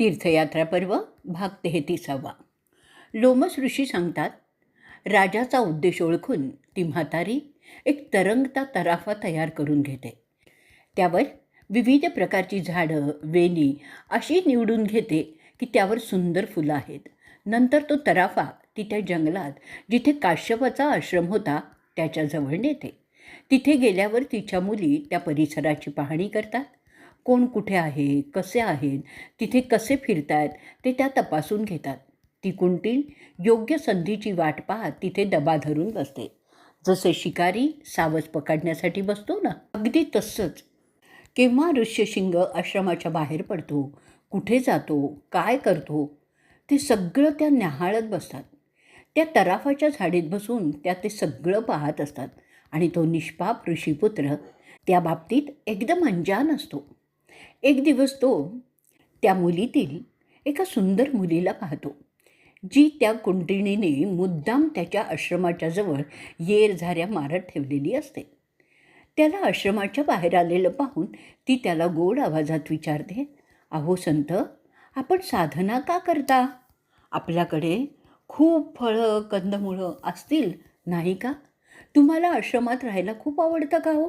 तीर्थयात्रा पर्व भाग तेहतीसावा. लोमस ऋषी सांगतात राजाचा उद्देश ओळखून ती म्हातारी एक तरंगता तराफा तयार करून घेते. त्यावर विविध प्रकारची झाडं वेली अशी निवडून घेते की त्यावर सुंदर फुलं आहेत. नंतर तो तराफा ती त्या जंगलात जिथे काश्यपाचा आश्रम होता त्याच्याजवळ नेते. तिथे गेल्यावर तिच्या मुली त्या परिसराची पाहणी करतात. कोण कुठे आहे कसे आहेत तिथे कसे फिरतायत ते त्या तपासून घेतात. ती कुंटील योग्य संधीची वाट पाहत तिथे दबा धरून बसते. जसे शिकारी सावज पकडण्यासाठी बसतो ना अगदी तसंच. केव्हा ऋष्यशिंग आश्रमाच्या बाहेर पडतो कुठे जातो काय करतो ते सगळं त्या न्याहाळत बसतात. त्या तराफाच्या झाडीत बसून त्या ते सगळं पाहत असतात आणि तो निष्पाप ऋषीपुत्र त्या बाबतीत एकदम अंजान असतो. एक दिवस तो त्या मुलीतील एका सुंदर मुलीला पाहतो जी त्या कुंटिणीने मुद्दाम त्याच्या आश्रमाच्या जवळ येर झाऱ्या मारत ठेवलेली असते. त्याला आश्रमाच्या बाहेर आलेलं पाहून ती त्याला गोड आवाजात विचारते अहो संत आपण साधना का करता? आपल्याकडे खूप फळं कंदमुळं असतील नाही का? तुम्हाला आश्रमात राहायला खूप आवडतं का हो?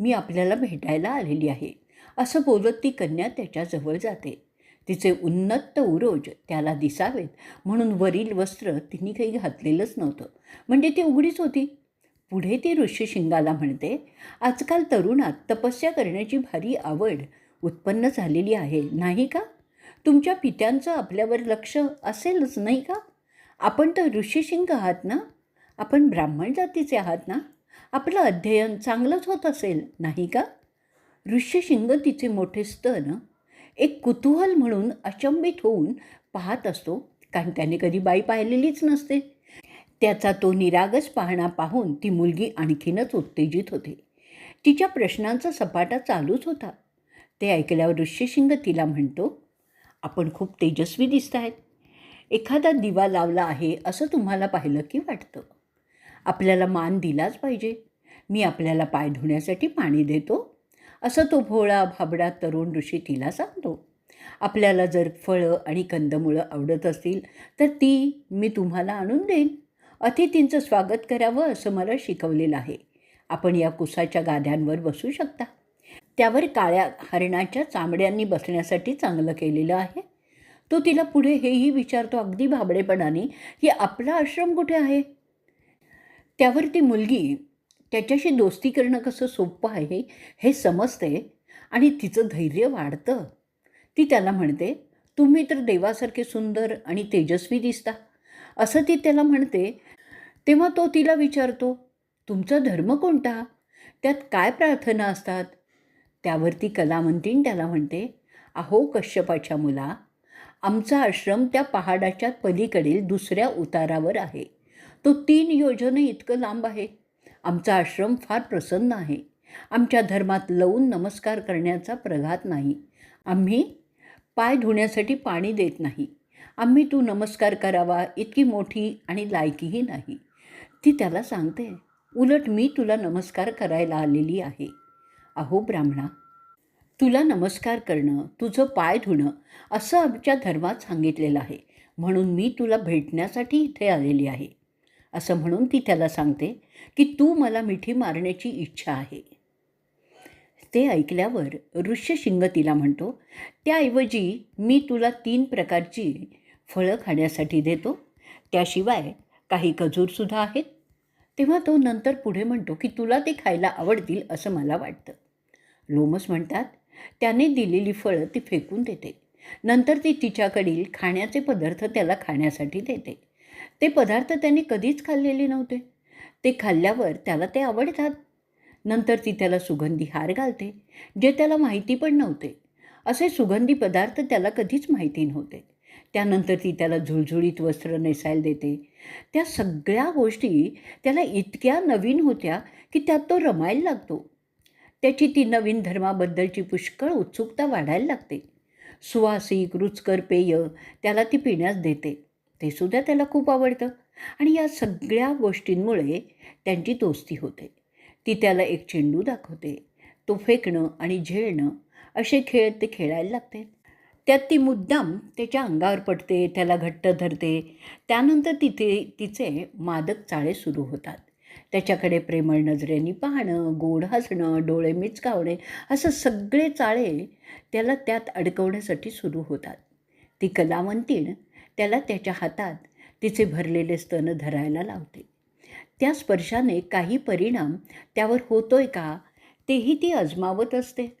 मी आपल्याला भेटायला आलेली आहे. असं बोलत ती कन्या त्याच्याजवळ जाते. तिचे उन्नत उरोज त्याला दिसावेत म्हणून वरील वस्त्र तिने काही घातलेलंच नव्हतं. म्हणजे ती उघडीच होती. पुढे ती ऋषिशिंगाला म्हणते आजकाल तरुणात तपस्या करण्याची भारी आवड उत्पन्न झालेली आहे नाही का? तुमच्या पित्यांचं आपल्यावर लक्ष असेलच नाही का? आपण तर ऋषिशिंग आहात ना? आपण ब्राह्मण जातीचे आहात ना? आपलं अध्ययन चांगलंच होत असेल नाही का? ऋष्यशिंग तिचे मोठे स्तन एक कुतूहल म्हणून अचंबित होऊन पाहत असतो. कारण त्याने कधी बाई पाहिलेलीच नसते. त्याचा तो निरागस पाहणा पाहून ती मुलगी आणखीनच उत्तेजित होते. तिच्या प्रश्नांचा सपाटा चालूच होता. ते ऐकल्यावर ऋष्यशिंग तिला म्हणतो आपण खूप तेजस्वी दिसत आहेत. एखादा दिवा लावला आहे असं तुम्हाला पाहिलं की वाटतं? आपल्याला मान दिलाच पाहिजे. मी आपल्याला पाय धुण्यासाठी पाणी देतो. असं तो भोळा भाबडा तरुण ऋषी तिला सांगतो. आपल्याला जर फळं आणि कंदमुळं आवडत असतील तर ती मी तुम्हाला आणून देईन. अतिथींचं स्वागत करावं असं मला शिकवलेलं आहे. आपण या कुसाच्या गाद्यांवर बसू शकता. त्यावर काळ्या हरणाच्या चामड्यांनी बसण्यासाठी चांगलं केलेलं आहे. तो तिला पुढे हेही विचारतो अगदी भाबडेपणाने की आपला आश्रम कुठे आहे? त्यावर ती मुलगी त्याच्याशी दोस्ती करणं कसं सोपं आहे हे समजते आणि तिचं धैर्य वाढतं. ती त्याला म्हणते तुम्ही तर देवासारखे सुंदर आणि तेजस्वी दिसता. असं ती त्याला म्हणते. तेव्हा तो तिला विचारतो तुमचा धर्म कोणता? त्यात काय प्रार्थना असतात? त्यावरती कलामंतीन त्याला म्हणते अहो कश्यपाच्या मुला आमचा आश्रम त्या पहाडाच्या पलीकडील दुसऱ्या उतारावर आहे. तो तीन योजने इतकं लांब आहे. आमचा आश्रम फार प्रसन्न आहे. आमच्या धर्मात लवून नमस्कार करण्याचा प्रघात नाही. आम्ही पाय धुण्यासाठी पाणी देत नाही. आम्ही तू नमस्कार करावा इतकी मोठी आणि लायकीही नाही. ती त्याला सांगते उलट मी तुला नमस्कार करायला आलेली आहे. अहो ब्राह्मणा तुला नमस्कार करणं तुझं पाय धुणं असं आमच्या धर्मात सांगितलेलं आहे. म्हणून मी तुला भेटण्यासाठी इथे आलेली आहे. असं म्हणून ती त्याला सांगते की तू मला मिठी मारण्याची इच्छा आहे. ते ऐकल्यावर ऋष्यशिंग तिला म्हणतो त्याऐवजी मी तुला तीन प्रकारची फळं खाण्यासाठी देतो. त्याशिवाय काही खजूरसुद्धा आहेत. तेव्हा तो नंतर पुढे म्हणतो की तुला ते खायला आवडतील असं मला वाटतं. लोमस म्हणतात त्याने दिलेली फळं ती फेकून देते. नंतर ती तिच्याकडील खाण्याचे पदार्थ त्याला खाण्यासाठी देते. ते पदार्थ त्याने कधीच खाल्लेले नव्हते. ते खाल्ल्यावर त्याला ते आवडतात. नंतर ती त्याला सुगंधी हार घालते जे त्याला माहिती पण नव्हते. असे सुगंधी पदार्थ त्याला कधीच माहिती नव्हते. त्यानंतर ती त्याला झुळझुळीत वस्त्र नेसायला देते. त्या सगळ्या गोष्टी त्याला इतक्या नवीन होत्या की त्यात तो रमायला लागतो. त्याची ती नवीन धर्माबद्दलची पुष्कळ उत्सुकता वाढायला लागते. सुवासिक रुचकर पेय त्याला ती पिण्यास देते. ते सुद्धा त्याला खूप आवडतं. आणि या सगळ्या गोष्टींमुळे त्यांची दोस्ती होते. ती त्याला एक चेंडू दाखवते. तो फेकणं आणि झेलणं असे खेळ ते खेळायला लागते. त्यात ती मुद्दाम त्याच्या अंगावर पडते त्याला घट्ट धरते. त्यानंतर तिथे तिचे मादक चाळे सुरू होतात. त्याच्याकडे प्रेमळ नजरेने पाहणं गोड हसणं डोळे मिचकावणे असं सगळे चाळे त्याला त्यात अडकवण्यासाठी सुरू होतात. ती कलावंतीण त्याला त्याच्या हातात तिचे भरलेले स्तन धरायला लावते. त्या स्पर्शाने काही परिणाम त्यावर होतोय का? तेही ती अजमावत असते.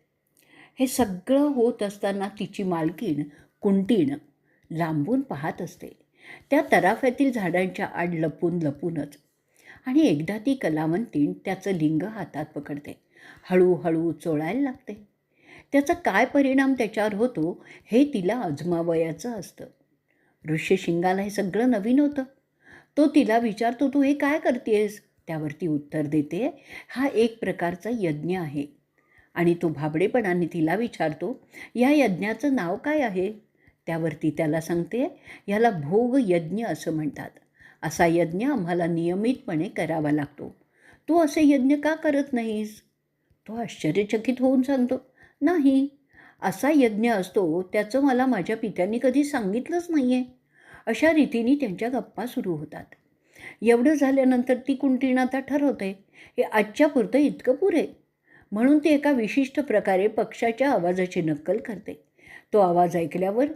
हे सगळं होत असताना तिची मालकीण कुंटीण लांबून पाहत असते. त्या तराफ्यातील झाडांच्या आड लपून लपूनच. आणि एकदा ती कलावंतीण त्याचं लिंग हातात पकडते. हळूहळू चोळायला लागते. त्याचा काय परिणाम त्याच्यावर होतो हे तिला अजमावयाचं असतं. ऋष्यशिंगाला हे सगळं नवीन होतं. तो तिला विचारतो तू हे काय करतेस त्यावर ती उत्तर देते हा एक प्रकारचा यज्ञ आहे. आणि तो भाबडेपणाने तिला विचारतो या यज्ञाचं नाव काय आहे? त्यावरती त्याला सांगते ह्याला भोग यज्ञ असं म्हणतात. असा यज्ञ आम्हाला नियमितपणे करावा लागतो. तू असे यज्ञ का करत नाहीस? तो आश्चर्यचकित होऊन सांगतो नाही असा यज्ञ असतो त्याचं मला माझ्या पित्यांनी कधी सांगितलंच नाही आहे अशा रीतीने त्यांच्या गप्पा सुरू होतात. एवढं झाल्यानंतर ती कुंटीण आता ठरवते हे आजच्या पुरतं इतकं पुरे म्हणून ती एका विशिष्ट प्रकारे पक्षाच्या आवाजाची नक्कल करते. तो आवाज ऐकल्यावर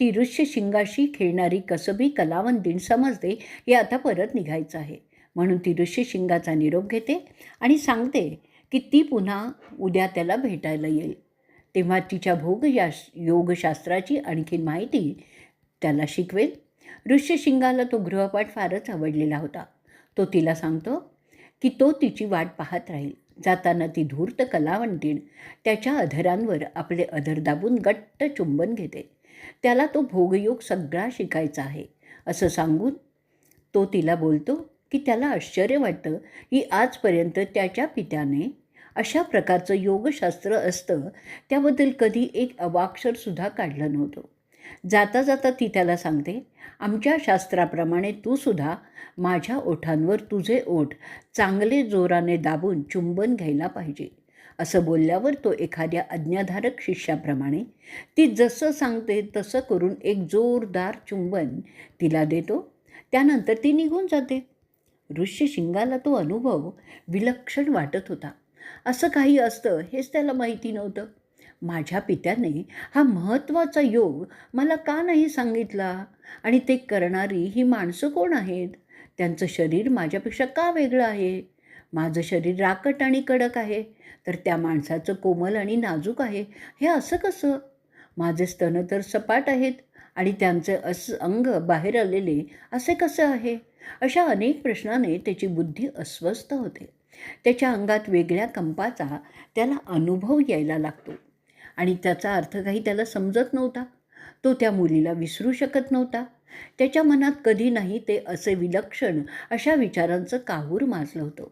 ती ऋष्य शिंगाशी खेळणारी कसबी कलावंतीण समजते हे आता परत निघायचं आहे. म्हणून ती ऋष्य शिंगाचा निरोप घेते आणि सांगते की ती पुन्हा उद्या त्याला भेटायला येईल. तेव्हा तिच्या भोग योगशास्त्राची आणखीन माहिती त्याला शिकवेल. ऋष्यशिंगाला तो गृहपाठ फारच आवडलेला होता. तो तिला सांगतो की तो तिची वाट पाहत राहील. जाताना ती धूर्त कलावंतीण त्याच्या अधरांवर आपले अधर दाबून गट्ट चुंबन घेते. त्याला तो भोगयोग सगळा शिकायचा आहे असं सांगून तो तिला बोलतो की त्याला आश्चर्य वाटतं की आजपर्यंत त्याच्या पित्याने अशा प्रकारचं योगशास्त्र असतं त्याबद्दल कधी एक अवाक्षरसुद्धा काढलं नव्हतं. जाता जाता ती त्याला सांगते आमच्या शास्त्राप्रमाणे तू सुद्धा माझ्या ओठांवर तुझे ओठ चांगले जोराने दाबून चुंबन घ्यायला पाहिजे. असं बोलल्यावर तो एखाद्या आज्ञाधारक शिष्याप्रमाणे ती जसं सांगते तसं करून एक जोरदार चुंबन तिला देतो त्यानंतर ती निघून जाते. ऋष्यशिंगाला तो अनुभव विलक्षण वाटत होता. असं काही असतं हेच त्याला माहिती नव्हतं. माझ्या पित्याने हा महत्त्वाचा योग मला का नाही सांगितला? आणि ते करणारी ही माणसं कोण आहेत? त्यांचं शरीर माझ्यापेक्षा का वेगळं आहे? माझं शरीर राकट आणि कडक आहे तर त्या माणसाचं कोमल आणि नाजूक आहे हे असं कसं? माझे स्तन तर सपाट आहेत आणि त्यांचे अस अंग बाहेर आलेले असे कसं आहे? अशा अनेक प्रश्नाने त्याची बुद्धी अस्वस्थ होते. त्याच्या अंगात वेगळ्या कंपाचा त्याला अनुभव यायला लागतो. आणि त्याचा अर्थ काही त्याला समजत नव्हता. तो त्या मुलीला विसरू शकत नव्हता. त्याच्या मनात कधी नाही ते असे विलक्षण अशा विचारांचं काहूर माजलं होतं.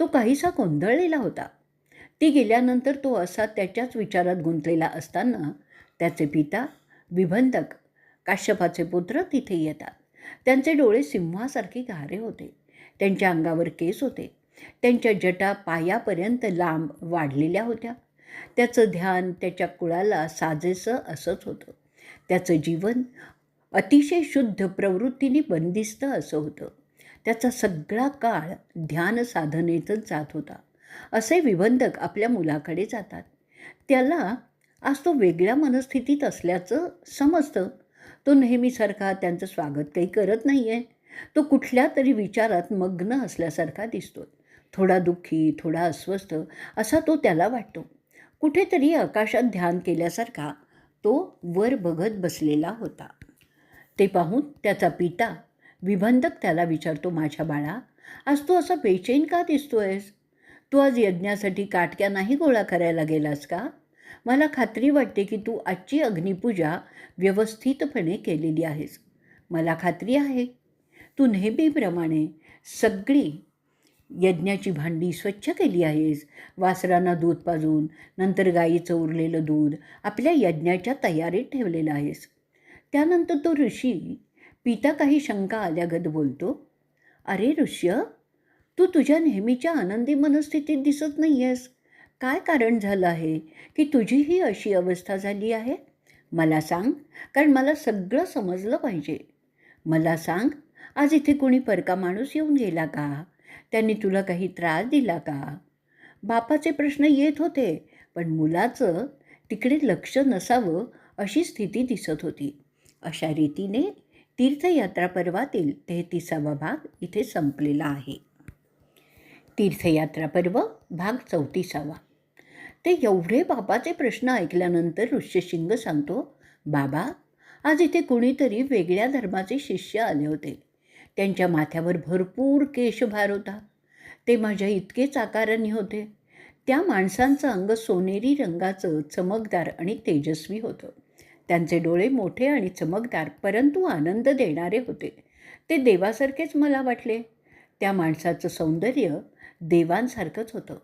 तो काहीसा गोंधळलेला होता. ती गेल्यानंतर तो असा त्याच्याच विचारात गुंतलेला असताना त्याचे पिता विभंधक काश्यपाचे पुत्र तिथे येतात. त्यांचे डोळे सिंहासारखे गारे होते. त्यांच्या अंगावर केस होते. त्यांच्या जटा पायापर्यंत लांब वाढलेल्या होत्या. त्याचं ध्यान त्याच्या कुळाला साजेसं असंच होतं. त्याचं जीवन अतिशय शुद्ध प्रवृत्तीने बंदिस्त असं होतं. त्याचा सगळा काळ ध्यान साधनेतच जात होता. असे विबंधक आपल्या मुलाकडे जातात. त्याला आज तो वेगळ्या मनस्थितीत असल्याचं समजतं. तो नेहमीसारखा त्यांचं स्वागत काही करत नाही आहे तो कुठल्या तरी विचारात मग्न असल्यासारखा दिसतो थोडा दुःखी थोडा अस्वस्थ असा तो त्याला वाटतो. कुठेतरी आकाशात ध्यान केल्यासारखा तो वर बघत बसलेला होता. ते पाहून त्याचा पिता विबंधक त्याला विचारतो माझ्या बाळा आज तू असा बेचैन का दिसतोयस? तू आज यज्ञासाठी काटक्या नाही गोळा करायला गेलास का? मला खात्री वाटते की तू आजची अग्निपूजा व्यवस्थितपणे केलेली आहेस. मला खात्री आहे. तू नेहमीप्रमाणे सगळी यज्ञाची भांडी स्वच्छ केली आहेस. वासरांना दूध पाजून नंतर गाईचं उरलेलं दूध आपल्या यज्ञाच्या तयारीत ठेवलेलं आहेस. त्यानंतर तो ऋषी पिता काही शंका आल्यागत बोलतो अरे ऋष्य तू तुझ्या नेहमीच्या आनंदी मनस्थितीत दिसत नाही आहेस काय कारण झालं आहे की तुझी ही अशी अवस्था झाली आहे? मला सांग कारण मला सगळं समजलं पाहिजे. मला सांग आज इथे कोणी परका माणूस येऊन गेला का? त्यांनी तुला काही त्रास दिला का? बापाचे प्रश्न येत होते पण मुलाचं तिकडे लक्ष नसावं अशी स्थिती दिसत होती. अशा रीतीने तीर्थयात्रा पर्वातील तेहतीसावा भाग इथे संपलेला आहे. तीर्थयात्रा पर्व भाग चौतीसावा. ते एवढे बाबाचे प्रश्न ऐकल्यानंतर ऋष्यशिंग सांगतो बाबा आज इथे कुणीतरी वेगळ्या धर्माचे शिष्य आले होते. त्यांच्या माथ्यावर भरपूर केशभार होता ते माझ्या इतकेच आकाराने होते. त्या माणसांचं अंग सोनेरी रंगाचं चमकदार आणि तेजस्वी होतं. त्यांचे डोळे मोठे आणि चमकदार परंतु आनंद देणारे होते. ते देवासारखेच मला वाटले. त्या माणसाचं सौंदर्य देवांसारखंच होतं.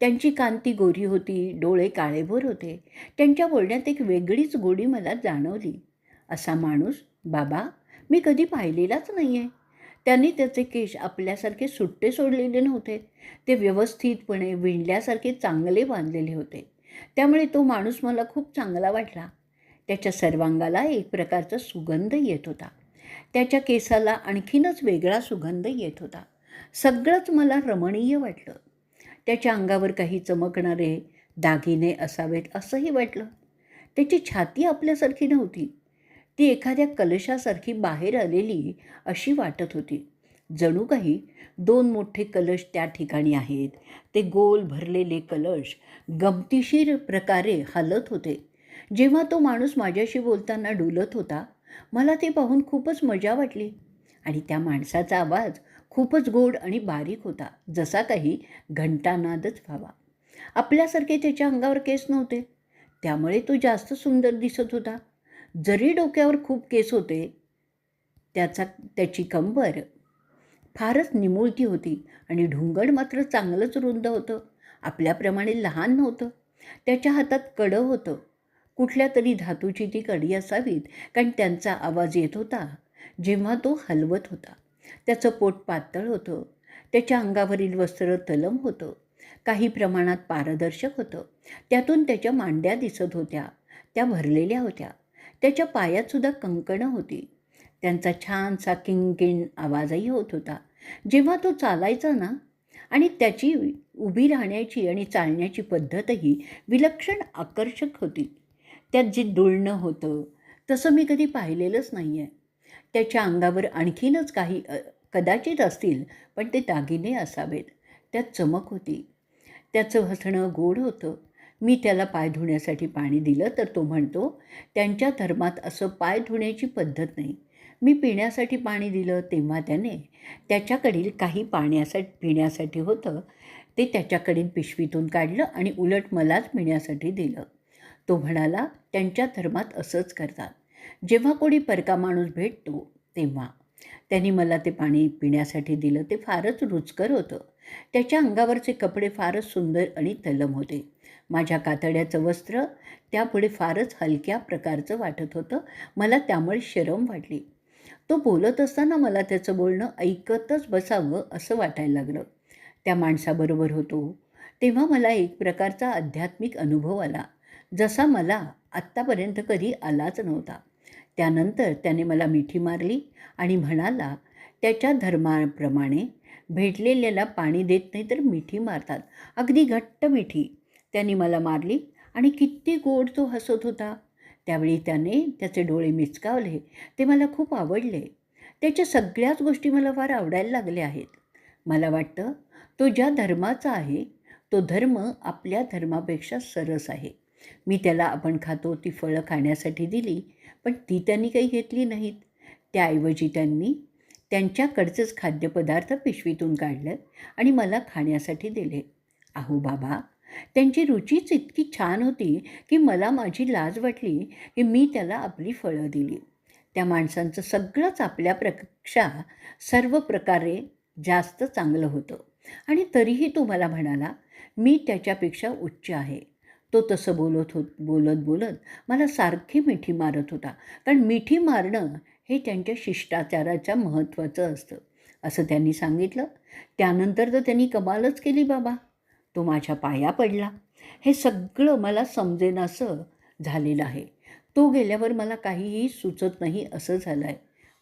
त्यांची कांती गोरी होती डोळे काळेभोर होते. त्यांच्या बोलण्यात एक वेगळीच गोडी मला जाणवली. असा माणूस बाबा मी कधी पाहिलेलाच नाही आहे त्यांनी त्याचे केश आपल्यासारखे सुट्टे सोडलेले नव्हते. ते व्यवस्थितपणे विणल्यासारखे चांगले बांधलेले होते. त्यामुळे तो माणूस मला खूप चांगला वाटला. त्याच्या सर्वांगाला एक प्रकारचा सुगंध येत होता. त्याच्या केसाला आणखीनच वेगळा सुगंध येत होता. सगळंच मला रमणीय वाटलं. त्याच्या अंगावर काही चमकणारे दागिने असावेत असंही वाटलं. त्याची छाती आपल्यासारखी नव्हती. ती एखाद्या कलशासारखी बाहेर आलेली अशी वाटत होती. जणू काही दोन मोठे कलश त्या ठिकाणी आहेत. ते गोल भरलेले कलश गमतीशीर प्रकारे हलत होते. जेव्हा तो माणूस माझ्याशी बोलताना डुलत होता मला ते पाहून खूपच मजा वाटली आणि त्या माणसाचा आवाज खूपच गोड आणि बारीक होता जसा काही घंटानादच व्हावा. आपल्यासारखे त्याच्या अंगावर केस नव्हते. त्यामुळे तो जास्त सुंदर दिसत होता. जरी डोक्यावर खूप केस होते त्याचा त्याची कंबर फारच निमुळती होती आणि ढुंगण मात्र चांगलंच रुंद होतं. आपल्याप्रमाणे लहान नव्हतं. त्याच्या हातात कडं होतं. कुठल्या तरी धातूची ती कडी असावीत कारण त्यांचा आवाज येत होता जेव्हा तो हलवत होता. त्याचं पोट पातळ होतं. त्याच्या अंगावरील वस्त्र तलम होतं. काही प्रमाणात पारदर्शक होतं. त्यातून त्याच्या मांड्या दिसत होत्या. त्या भरलेल्या होत्या. त्याच्या पायातसुद्धा कंकणं होती. त्यांचा छानसा किंकिण आवाजही होत होता. जेव्हा तो चालायचा ना आणि त्याची उभी राहण्याची आणि चालण्याची पद्धतही विलक्षण आकर्षक होती. त्यात जे डुळणं होतं तसं मी कधी पाहिलेलंच नाही आहे त्याच्या अंगावर आणखीनच काही कदाचित असतील पण ते दागिने असावेत. त्यात चमक होती. त्याचं हसणं गोड होतं. मी त्याला पाय धुण्यासाठी पाणी दिलं तर तो म्हणतो त्यांच्या धर्मात असं पाय धुण्याची पद्धत नाही. मी पिण्यासाठी पाणी दिलं तेव्हा त्याने त्याच्याकडील काही पाण्यासाठी पिण्यासाठी होतं ते त्याच्याकडील पिशवीतून काढलं आणि उलट मलाच पिण्यासाठी दिलं. तो म्हणाला त्यांच्या धर्मात असंच करतात. जेव्हा कोणी परका माणूस भेटतो तेव्हा. त्यांनी मला ते पाणी पिण्यासाठी दिलं. ते फारच रुचकर होतं. त्याच्या अंगावरचे कपडे फारच सुंदर आणि तलम होते. माझ्या कातड्याचं वस्त्र त्यापुढे फारच हलक्या प्रकारचं वाटत होतं. मला त्यामुळे शरम वाटली. तो बोलत असताना मला त्याचं बोलणं ऐकतच बसावं असं वाटायला लागलं. त्या माणसाबरोबर होतो. तेव्हा मला एक प्रकारचा आध्यात्मिक अनुभव आला. जसा मला आत्तापर्यंत कधी आलाच नव्हता. त्यानंतर त्याने मला मिठी मारली आणि म्हणाला त्याच्या धर्माप्रमाणे भेटलेल्याला पाणी देत नाही तर मिठी मारतात. अगदी घट्ट मिठी. त्यांनी मला मारली आणि किती गोड तो हसत होता. त्यावेळी त्याने त्याचे डोळे मिचकावले. ते मला खूप आवडले. त्याच्या सगळ्याच गोष्टी मला फार आवडायला लागल्या आहेत. मला वाटतं तो ज्या धर्माचा आहे तो धर्म आपल्या धर्मापेक्षा सरस आहे. मी त्याला आपण खातो ती फळं खाण्यासाठी दिली पण ती त्यांनी काही घेतली नाहीत. त्याऐवजी त्यांनी त्यांच्याकडचंच खाद्यपदार्थ पिशवीतून काढलं आणि मला खाण्यासाठी दिले. अहो बाबा त्यांची रुचीच इतकी छान होती की मला माझी लाज वाटली की मी त्याला आपली फळं दिली. त्या माणसांचं सगळंच आपल्यापेक्षा सर्व प्रकारे जास्त चांगलं होतं. आणि तरीही तो मला म्हणाला मी त्याच्यापेक्षा उच्च आहे. तो तसं बोलत होत बोलत बोलत मला सारखी मिठी मारत होता. कारण मिठी मारणं हे त्यांच्या शिष्टाचाराच्या महत्त्वाचं असतं. असं त्यांनी सांगितलं. त्यानंतर तर त्यांनी कमालच केली बाबा. तो माझ्या पाया पडला. हे सगळं मला समजेनासं झालेलं आहे. तो गेल्यावर मला काहीही सुचत नाही असं झालं आहे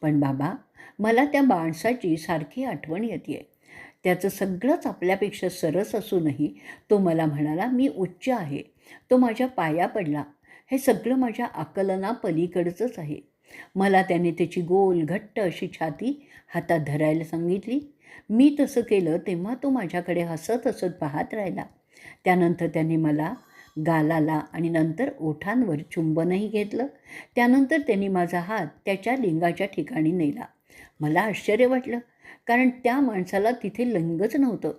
पण बाबा मला त्या माणसाची सारखी आठवण येते आहे त्याचं सगळंच आपल्यापेक्षा सरस असूनही तो मला म्हणाला मी उच्च आहे. तो माझ्या पाया पडला. हे सगळं माझ्या आकलना पलीकडचंच आहे. मला त्याने त्याची गोल घट्ट अशी छाती हातात धरायला सांगितली. मी तसं केलं तेव्हा तो माझ्याकडे हसत हसत पाहत राहिला. त्यानंतर त्यांनी मला गालाला आणि नंतर ओठांवर चुंबनही घेतलं. त्यानंतर त्यांनी माझा हात त्याच्या लिंगाच्या ठिकाणी नेला. मला आश्चर्य वाटलं कारण त्या माणसाला तिथे लिंगच नव्हतं.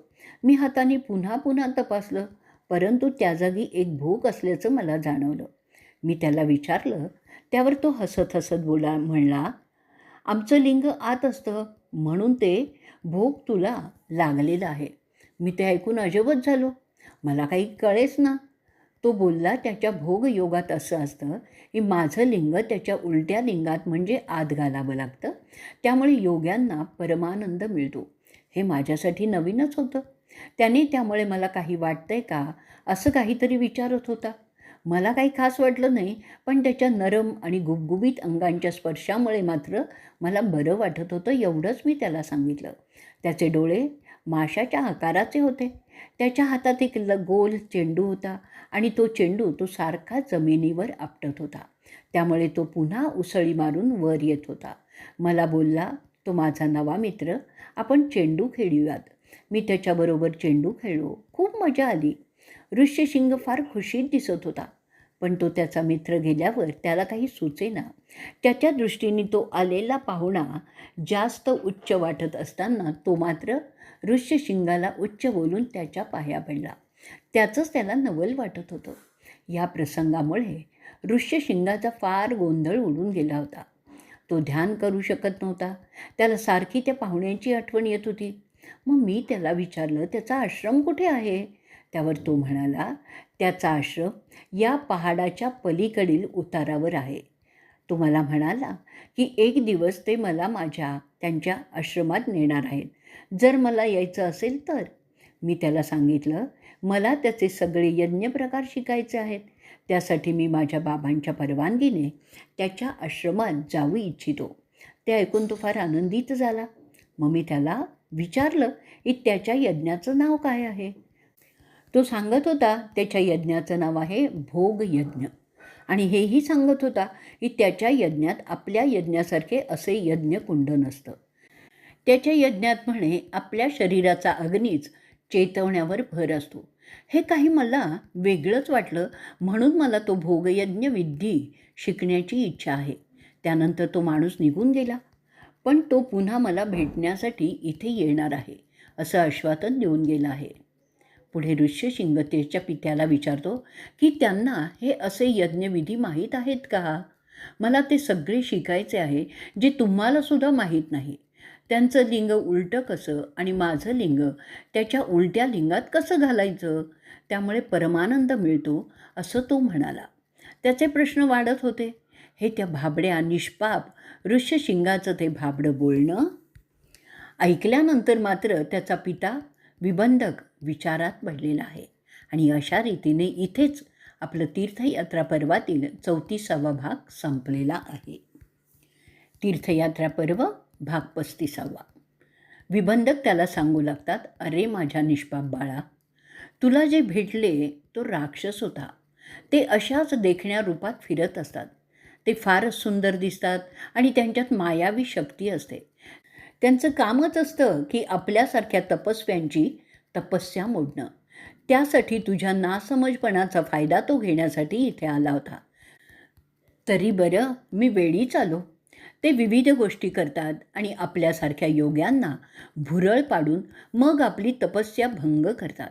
मी हाताने पुन्हा पुन्हा तपासलं परंतु त्या जागी एक भूक असल्याचं मला जाणवलं. मी त्याला विचारलं त्यावर तो हसत हसत बोला म्हणला आमचं लिंग आत असतं. म्हणून ते भोग तुला लागलेलं आहे. मी ते ऐकून अजबच झालो. मला काही कळेच ना. तो बोलला त्याच्या भोग योगात असं असतं की माझं लिंग त्याच्या उलट्या लिंगात म्हणजे आत घालावं लागतं. त्यामुळे योग्यांना परमानंद मिळतो. हे माझ्यासाठी नवीनच होतं. त्याने त्यामुळे मला काही वाटतंय का? असं काहीतरी विचारत होता. मला काही खास वाटलं नाही पण त्याच्या नरम आणि गुबगुबीत अंगांच्या स्पर्शामुळे मात्र मला बरं वाटत होतं एवढंच मी त्याला सांगितलं. त्याचे डोळे माशाच्या आकाराचे होते. त्याच्या हातात एक ल गोल चेंडू होता आणि तो चेंडू तो सारखा जमिनीवर आपटत होता. त्यामुळे तो पुन्हा उसळी मारून वर येत होता. मला बोलला तो माझा नवा मित्र आपण चेंडू खेळूयात. मी त्याच्याबरोबर चेंडू खेळलो खूप मजा आली. ऋष्यशिंग फार खुशीत दिसत होता. पण तो त्याचा मित्र गेल्यावर त्याला काही सुचेना. त्याच्या दृष्टीने तो आलेला पाहुणा जास्त उच्च वाटत असताना तो मात्र ऋष्यशिंगाला उच्च बोलून त्याच्या पाया पडला. त्याचंच त्याला नवल वाटत होतं. या प्रसंगामुळे ऋष्यशिंगाचा फार गोंधळ उडून गेला होता. तो ध्यान करू शकत नव्हता. त्याला सारखी त्या पाहुण्यांची आठवण येत होती. मग मी त्याला विचारलं त्याचा आश्रम कुठे आहे? त्यावर तो म्हणाला त्याचा आश्रम या पहाडाच्या पलीकडील उतारावर आहे. तो मला म्हणाला की एक दिवस ते मला माझ्या त्यांच्या आश्रमात नेणार आहेत. जर मला यायचं असेल तर? मी त्याला सांगितलं मला त्याचे सगळे यज्ञ प्रकार शिकायचे आहेत. त्यासाठी मी माझ्या बाबांच्या परवानगीने त्याच्या आश्रमात जाऊ इच्छितो. ते ऐकून तो फार आनंदित झाला. मग मी त्याला विचारलं की त्याच्या यज्ञाचं नाव काय आहे? तो सांगत होता त्याच्या यज्ञाचं नाव आहे भोग यज्ञ. आणि हेही सांगत होता की त्याच्या यज्ञात आपल्या यज्ञासारखे असे यज्ञकुंड नसतं. त्याच्या यज्ञात म्हणे आपल्या शरीराचा अग्नीच चेतवण्यावर भर असतो. हे काही मला वेगळंच वाटलं म्हणून मला तो भोगयज्ञ विधी शिकण्याची इच्छा आहे. त्यानंतर तो माणूस निघून गेला. पण तो पुन्हा मला भेटण्यासाठी इथे येणार आहे असं आश्वासन देऊन गेलं आहे. पुढे ऋष्यशिंगतेच्या पित्याला विचारतो की त्यांना हे असे यज्ञविधी माहीत आहेत का? मला ते सगळे शिकायचे आहे जे तुम्हालासुद्धा माहीत नाही. त्यांचं लिंग उलटं कसं आणि माझं लिंग त्याच्या उलट्या लिंगात कसं घालायचं त्यामुळे परमानंद मिळतो असं तो म्हणाला. त्याचे प्रश्न वाढत होते. हे त्या भाबड्या निष्पाप ऋष्यशिंगाचं ते भाबडं बोलणं ऐकल्यानंतर मात्र त्याचा पिता विबंधक विचारात पडलेला आहे. आणि अशा रीतीने इथेच आपलं तीर्थयात्रा पर्वातील चौतीसावा भाग संपलेला आहे. तीर्थयात्रा पर्व भाग पस्तीसावा. विबंधक त्याला सांगू लागतात अरे माझ्या निष्पाप बाळा तुला जे भेटले तो राक्षस होता. ते अशाच देखण्या रूपात फिरत असतात. ते फारच सुंदर दिसतात आणि त्यांच्यात मायावी शक्ती असते. त्यांचं कामच असतं की आपल्यासारख्या तपस्व्यांची तपस्या मोडणं. त्यासाठी तुझ्या नासमजपणाचा फायदा तो घेण्यासाठी इथे आला होता. तरी बरं मी वेळीच आलो. ते विविध गोष्टी करतात आणि आपल्यासारख्या योग्यांना भुरळ पाडून मग आपली तपस्या भंग करतात.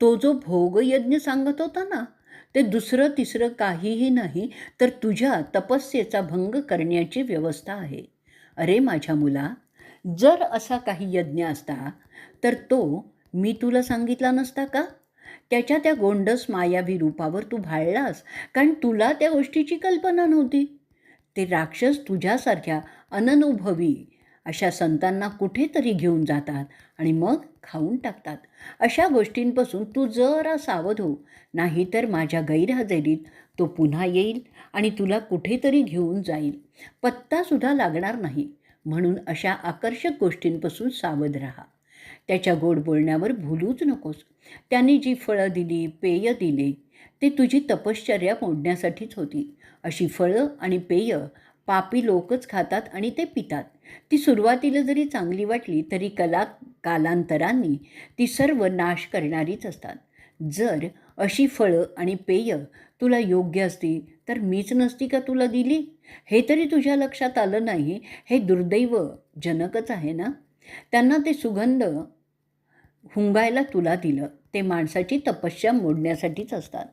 तो जो भोगयज्ञ सांगत होता ना ते दुसरं तिसरं काहीही नाही तर तुझ्या तपस्येचा भंग करण्याची व्यवस्था आहे. अरे माझ्या मुला जर असा काही यज्ञ असता तर तो मी तुला सांगितला नसता का? त्याच्या त्या गोंडस मायावी रूपावर तू भाळलास कारण तुला त्या गोष्टीची कल्पना नव्हती. ते राक्षस तुझ्यासारख्या अननुभवी अशा संतांना कुठेतरी घेऊन जातात आणि मग खाऊन टाकतात. अशा गोष्टींपासून तू जरा सावध हो नाहीतर माझ्या गैरहजेरीत तो पुन्हा येईल आणि तुला कुठेतरी घेऊन जाईल. पत्तासुद्धा लागणार नाही. म्हणून अशा आकर्षक गोष्टींपासून सावध राहा. त्याच्या गोड बोलण्यावर भूलूच नकोस. त्यांनी जी फळं दिली पेय दिले ते तुझी तपश्चर्या मोडण्यासाठीच होती. अशी फळं आणि पेय पापी लोकच खातात आणि ते पितात. ती सुरुवातीला जरी चांगली वाटली तरी कला कालांतरांनी ती सर्व नाश करणारीच असतात. जर अशी फळं आणि पेय तुला योग्य असती तर मीच नसती का तुला दिली? हे तरी तुझ्या लक्षात आलं नाही. हे दुर्दैव जनकच आहे ना? त्यांना ते सुगंध हुंगायला तुला दिलं. ते माणसाची तपस्या मोडण्यासाठीच असतात.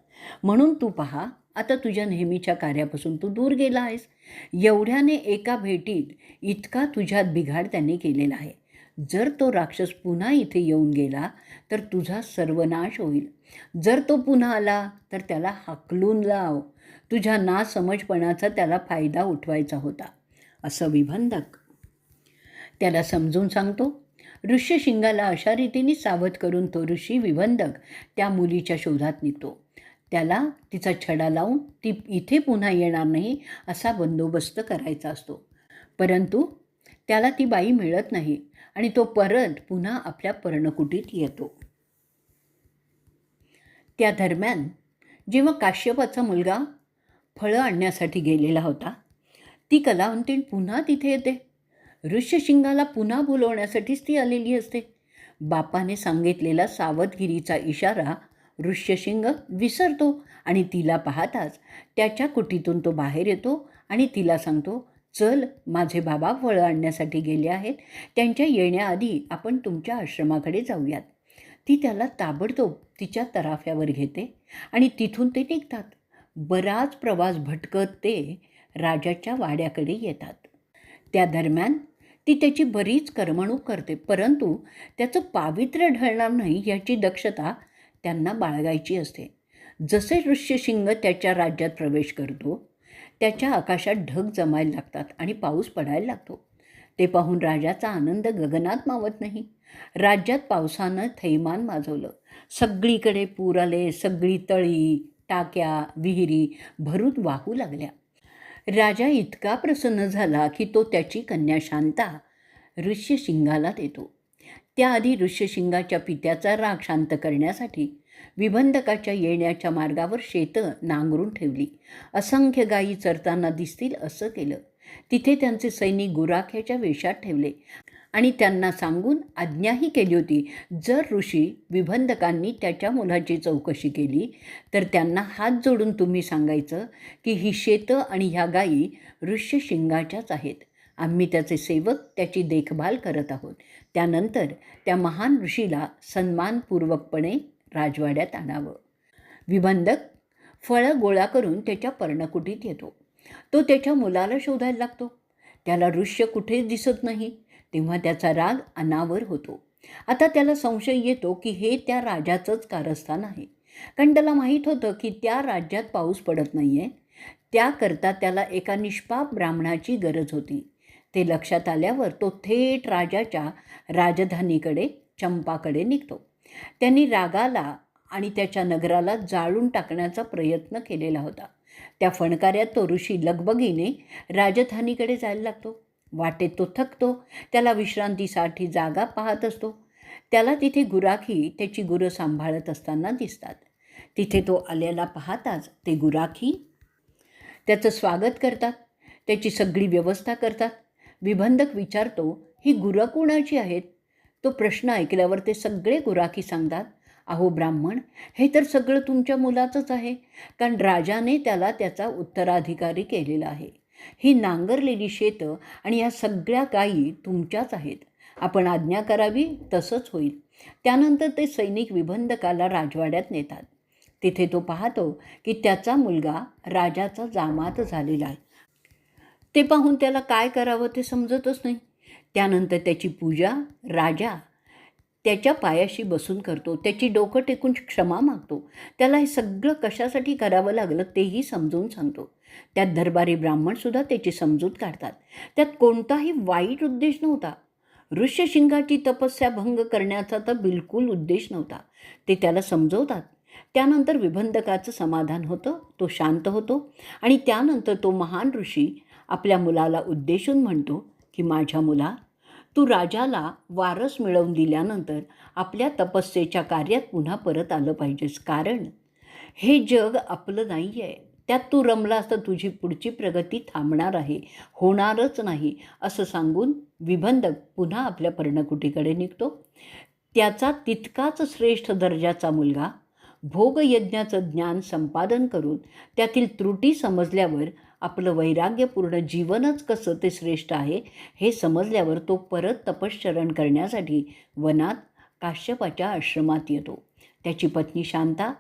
म्हणून तू पहा आता तुझ्या नेहमीच्या कार्यापासून तू दूर गेला आहेस. एवढ्याने एका भेटीत इतका तुझ्यात बिघाड त्यांनी केलेला आहे. जर तो राक्षस पुन्हा इथे येऊन गेला तर तुझा सर्वनाश होईल. जर तो पुन्हा आला तर त्याला हाकलून लाव. तुझ्या नासमजपणाचा त्याला फायदा उठवायचा होता. असं विबंधक त्याला समजून सांगतो. ऋष्यशिंगाला अशा रीतीने सावध करून तो ऋषी विबंधक त्या मुलीच्या शोधात निघतो. त्याला तिचा छडा लावून ती इथे पुन्हा येणार नाही असा बंदोबस्त करायचा असतो. परंतु त्याला ती बाई मिळत नाही आणि तो परत पुन्हा आपल्या पर्णकुटीत येतो. त्या दरम्यान जेव्हा काश्यपाचा मुलगा फळं आणण्यासाठी गेलेला होता ती कलावंतीण पुन्हा तिथे येते. ऋष्यशिंगाला पुन्हा बोलवण्यासाठीच ती आलेली असते. बापाने सांगितलेला सावधगिरीचा इशारा ऋष्यशिंग विसरतो आणि तिला पाहताच त्याच्या कुटीतून तो बाहेर येतो आणि तिला सांगतो चल माझे बाबा फळं आणण्यासाठी गेले आहेत. त्यांच्या येण्याआधी आपण तुमच्या आश्रमाकडे जाऊयात. ती त्याला ताबडतोब तिच्या तराफ्यावर घेते आणि तिथून ते निघतात. बराच प्रवास भटकत ते राजाच्या वाड्याकडे येतात. त्या दरम्यान ती त्याची बरीच करमणूक करते. परंतु त्याचं पावित्र्य ढळणार नाही याची दक्षता त्यांना बाळगायची असते. जसे ऋष्यशिंग त्याच्या राज्यात प्रवेश करतो त्याच्या आकाशात ढग जमायला लागतात आणि पाऊस पडायला लागतो. ते पाहून राजाचा आनंद गगनात मावत नाही. राज्यात पावसानं थैमान माजवलं. सगळीकडे पूर आले सगळी तळी टाक्या विहिरी भरून वाहू लागल्या. राजा इतका प्रसन्न झाला की तो त्याची कन्या शांता ऋष्यशिंगाला देतो. त्याआधी ऋष्यशिंगाच्या पित्याचा राग शांत करण्यासाठी विबंधकाच्या येण्याच्या मार्गावर शेतं नांगरून ठेवली. असंख्य गायी चरताना दिसतील असं केलं. तिथे त्यांचे सैनिक गुराख्याच्या वेशात ठेवले. आणि त्यांना सांगून आज्ञाही केली होती. जर ऋषी विबंधकांनी त्याच्या मुलाची चौकशी केली तर त्यांना हात जोडून तुम्ही सांगायचं की ही शेतं आणि ह्या गायी ऋष्यशिंगाच्याच आहेत. आम्ही त्याचे सेवक त्याची देखभाल करत आहोत. त्यानंतर त्या महान ऋषीला सन्मानपूर्वकपणे राजवाड्यात आणावं. विबंधक फळं गोळा करून त्याच्या पर्णकुटीत येतो. तो त्याच्या मुलाला शोधायला लागतो. त्याला ऋष्य कुठेच दिसत नाही? तेव्हा त्याचा राग अनावर होतो. आता त्याला संशय येतो की हे त्या राजाचंच कारस्थान आहे. कारण त्याला माहीत होतं की त्या राज्यात पाऊस पडत नाही आहे त्याकरता त्याला एका निष्पाप ब्राह्मणाची गरज होती. ते लक्षात आल्यावर तो थेट राजाच्या राजधानीकडे चंपाकडे निघतो. त्यांनी रागाला आणि त्याच्या नगराला जाळून टाकण्याचा प्रयत्न केलेला होता. त्या फणकाऱ्यात तो ऋषी लगबगीने राजधानीकडे जायला लागतो. वाटेत तो थकतो त्याला विश्रांतीसाठी जागा पाहत असतो. त्याला तिथे गुराखी त्याची गुरं सांभाळत असताना दिसतात. तिथे तो आलेला पाहताच ते गुराखी त्याचं स्वागत करतात त्याची सगळी व्यवस्था करतात. विबंधक विचारतो ही गुरं कोणाची आहेत? तो प्रश्न ऐकल्यावर ते सगळे गुराखी सांगतात अहो ब्राह्मण हे तर सगळं तुमच्या मुलाचंच आहे कारण राजाने त्याला त्याचा उत्तराधिकारी केलेला आहे. ही नांगरलेली शेतं आणि या सगळ्या गायी तुमच्याच आहेत. आपण आज्ञा करावी तसंच होईल. त्यानंतर ते सैनिक विबंधकाला राजवाड्यात नेतात. तिथे तो पाहतो की त्याचा मुलगा राजाचा जामात झालेला आहे. ते पाहून त्याला काय करावं ते समजतच नाही. त्यानंतर त्याची पूजा राजा त्याच्या पायाशी बसून करतो. त्याची डोकं टेकून क्षमा मागतो. त्याला हे सगळं कशासाठी करावं लागलं तेही समजून सांगतो. त्यात दरबारी ब्राह्मणसुद्धा त्याची समजूत काढतात. त्यात कोणताही वाईट उद्देश नव्हता. ऋष्यशिंगाची तपस्या भंग करण्याचा तर बिलकुल उद्देश नव्हता. ते त्याला समजवतात. त्यानंतर विबंधकाचं समाधान होतं. तो शांत होतो आणि त्यानंतर तो महान ऋषी आपल्या मुलाला उद्देशून म्हणतो की माझ्या मुला तू राजाला वारस मिळवून दिल्यानंतर आपल्या तपस्येच्या कार्यात पुन्हा परत आलं पाहिजेस. कारण हे जग आपलं नाही आहे त्यात तू रमलास तर तुझी पुढची प्रगती थांबणार आहे. होणारच नाही असं सांगून विबंधक पुन्हा आपल्या पर्णकुटीकडे निघतो. त्याचा तितकाच श्रेष्ठ दर्जाचा मुलगा भोगयज्ञाचं ज्ञान संपादन करून त्यातील त्रुटी समजल्यावर आपलं वैराग्यपूर्ण जीवनच कसं ते श्रेष्ठ आहे हे समजल्यावर तो परत तपश्चरण करण्यासाठी वनात काश्यपाच्या आश्रमात येतो. त्याची पत्नी शांता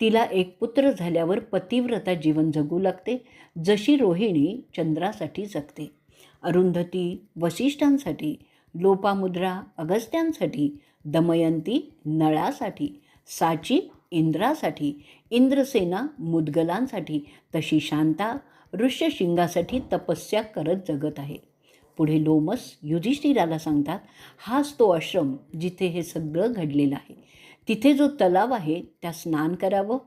तिला एक पुत्र झाल्यावर पतिव्रता जीवन जगू लागते जशी रोहिणी चंद्रासाठी जगते. अरुंधती वसिष्ठांसाठी लोपामुद्रा अगस्त्यांसाठी दमयंती नळासाठी साची इंद्रासाठी इंद्रसेना मुदगलांसाठी तशी शांता ऋष्यशिंगासाठी तपस्या करत जगत आहे. पुढे लोमस युधिष्ठिराला सांगतात हाच तो आश्रम जिथे हे सगळं घडलेलं आहे. तिथे जो तलाव आहे त्या स्नान करावं.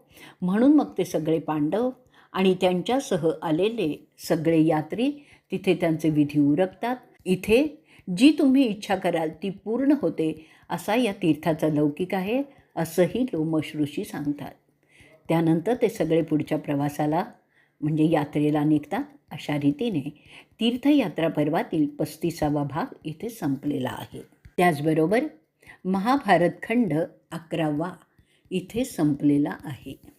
म्हणून मग ते सगळे पांडव आणि त्यांच्यासह आलेले सगळे यात्री तिथे त्यांचे विधी उरकतात. इथे जी तुम्ही इच्छा कराल ती पूर्ण होते असा या तीर्थाचा लौकिक आहे असंही लोमश ऋषी सांगतात. त्यानंतर ते सगळे पुढच्या प्रवासाला म्हणजे यात्रेला निघतात अशा रीतीने तीर्थयात्रा पर्वातील पस्तीसावा भाग इथे संपलेला आहे. त्याचबरोबर महाभारत खंड अकरावा इथे संपलेला आहे.